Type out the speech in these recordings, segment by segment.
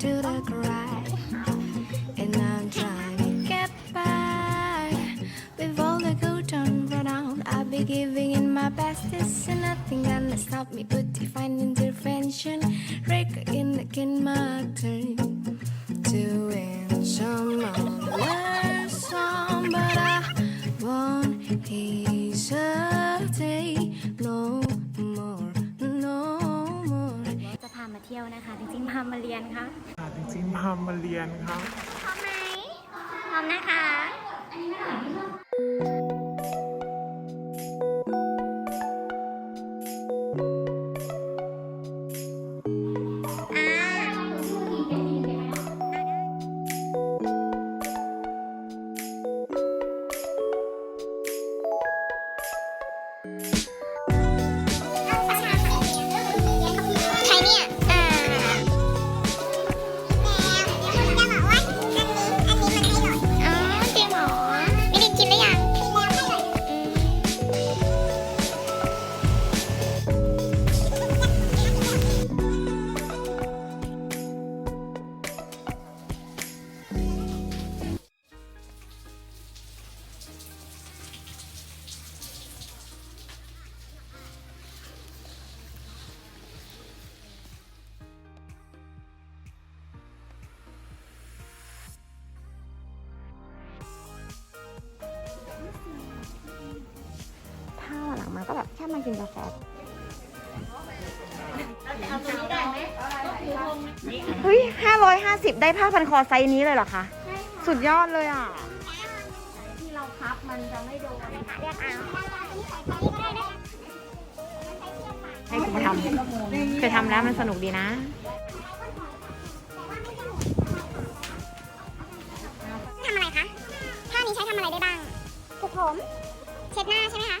to the grave, and I'm trying to get by with all the good and run out. I'll be giving in my bestest, There's nothing gonna stop me but divine intervention. Break again, again, my turn to win some more. เที่ยวนะคะ จริงๆพามาเรียนค่ะค่ะจริงๆมามาเรียนครับพร้อมไหมพร้อมนะคะใมันก็แบบแค่มากินกาแฟเฮ้ยห้าร้อยห้าสิบได้ผ้าพันคอไซส์นี้เลยเหรอคะ สุดยอดเลยอะ ที่เราพับมันจะไม่โดนเรียกเอาให้คุณทำเคยทำแล้วมันสนุกดีนะทำอะไรคะท่านี้ใช้ทำอะไรได้บ้างผูกผม เช็ดหน้าใช่ไหมคะ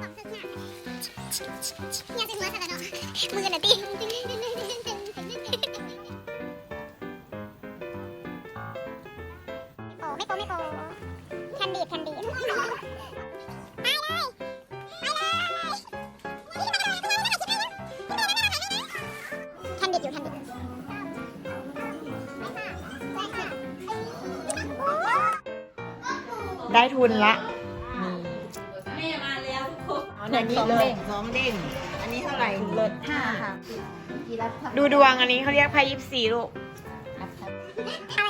อยากจะหัวสะเนาะมือน่ะตีโอ้ไม่โปไม่โปแคนดีดแคนดีดไปเลยไปเลยแคนดิดอยู่แคนดิดได้ทุนละ อันนี้เลยสองเด้งอันนี้เท่าไหร่ลดห้าค่ะดูดวงอันนี้เขาเรียกไพ่ยิปซีลูก อะไร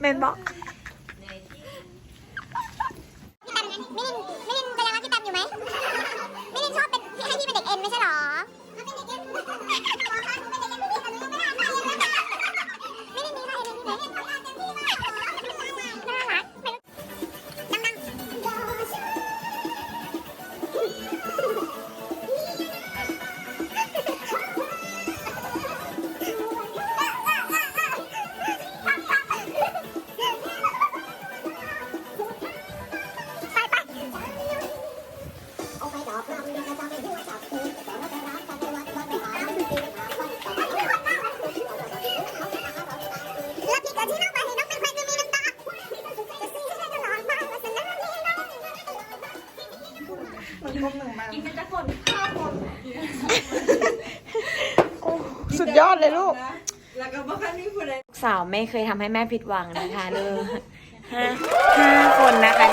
เมนบอกพี่แตมงั้นมิลินมิลินจะยังรักพี่แตมอยู่ไหมมิลินชอบเป็นให้พี่เป็นเด็กเอ็นไม่ใช่หรอ สุดยอดเลยลูก แล้วก็บอกว่านี่ผู้ใดสาวไม่เคยทำให้แม่ผิดหวังนะคะเลยห้าห้าคนนะคะ